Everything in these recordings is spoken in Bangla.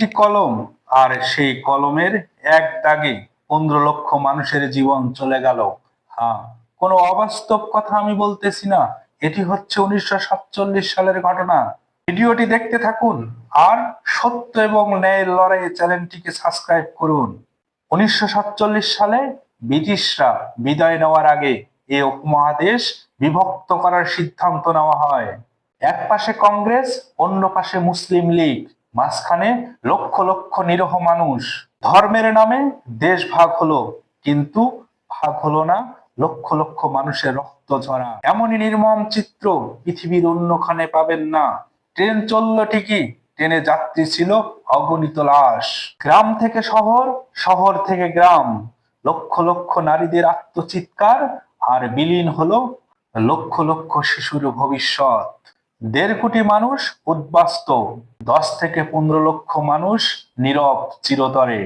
একটি কলম, আর সেই কলমের এক দাগে পনেরো লক্ষ মানুষের জীবন চলে গেল। হ্যাঁ কোনো অবাস্তব কথা আমি বলতেছি না। এটি হচ্ছে উনিশশো সাতচল্লিশ সালের ঘটনা। ভিডিওটি দেখতে থাকুন, আর সত্য এবং ন্যায়ের লড়াই চ্যানেলটিকে সাবস্ক্রাইব করুন। উনিশশো সাতচল্লিশ সালে ব্রিটিশরা বিদায় নেওয়ার আগে এ উপমহাদেশ বিভক্ত করার সিদ্ধান্ত নেওয়া হয়। এক পাশে কংগ্রেস, অন্য পাশে মুসলিম লীগ। মাঝখানে লক্ষ লক্ষ নিরহ মানুষ। ধর্মের নামে দেশ ভাগ হলো, কিন্তু ভাগ হলো না লক্ষ লক্ষ মানুষের রক্ত ঝরা। এমনই নির্মম চিত্র পৃথিবীর অন্যখানে পাবেন না। ট্রেন চলল ঠিকই, ট্রেনে যাত্রী ছিল অগণিত লাশ। গ্রাম থেকে শহর শহর থেকে গ্রাম। লক্ষ লক্ষ নারীদের আত্মচিৎকার আর বিলীন হলো লক্ষ লক্ষ শিশুর ভবিষ্যৎ। দেড় কোটি মানুষ উদ্বাস্ত। দশ থেকে পনেরো লক্ষ মানুষ নীরব চিরতরে।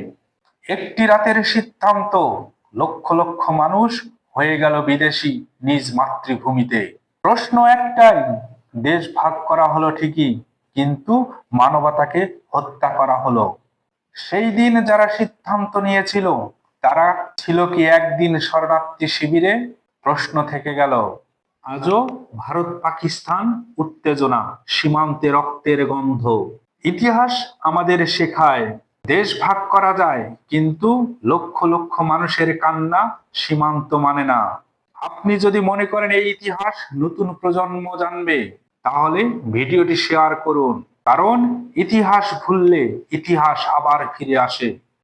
একটি রাতের সিদ্ধান্ত, লক্ষ লক্ষ মানুষ হয়ে গেল বিদেশি নিজ মাতৃভূমিতে। প্রশ্ন একটাই, দেশ ভাগ করা হলো ঠিকই, কিন্তু মানবতাকে হত্যা করা হলো। সেই দিন যারা সিদ্ধান্ত নিয়েছিল, তারা ছিল কি একদিন শরণার্থী শিবিরে? প্রশ্ন থেকে গেল। আজও ভারত, পাকিস্তান উত্তেজনা, সীমান্তে রক্তের গন্ধ। ইতিহাস আমাদের শেখায়, দেশ ভাগ করা যায়, কিন্তু লক্ষ লক্ষ মানুষের কান্না সীমান্ত মানে না। আপনি যদি মনে করেন এই ইতিহাস নতুন প্রজন্ম জানবে, তাহলে ভিডিওটি শেয়ার করুন, কারণ ইতিহাস ভুললে ইতিহাস আবার ফিরে আসে।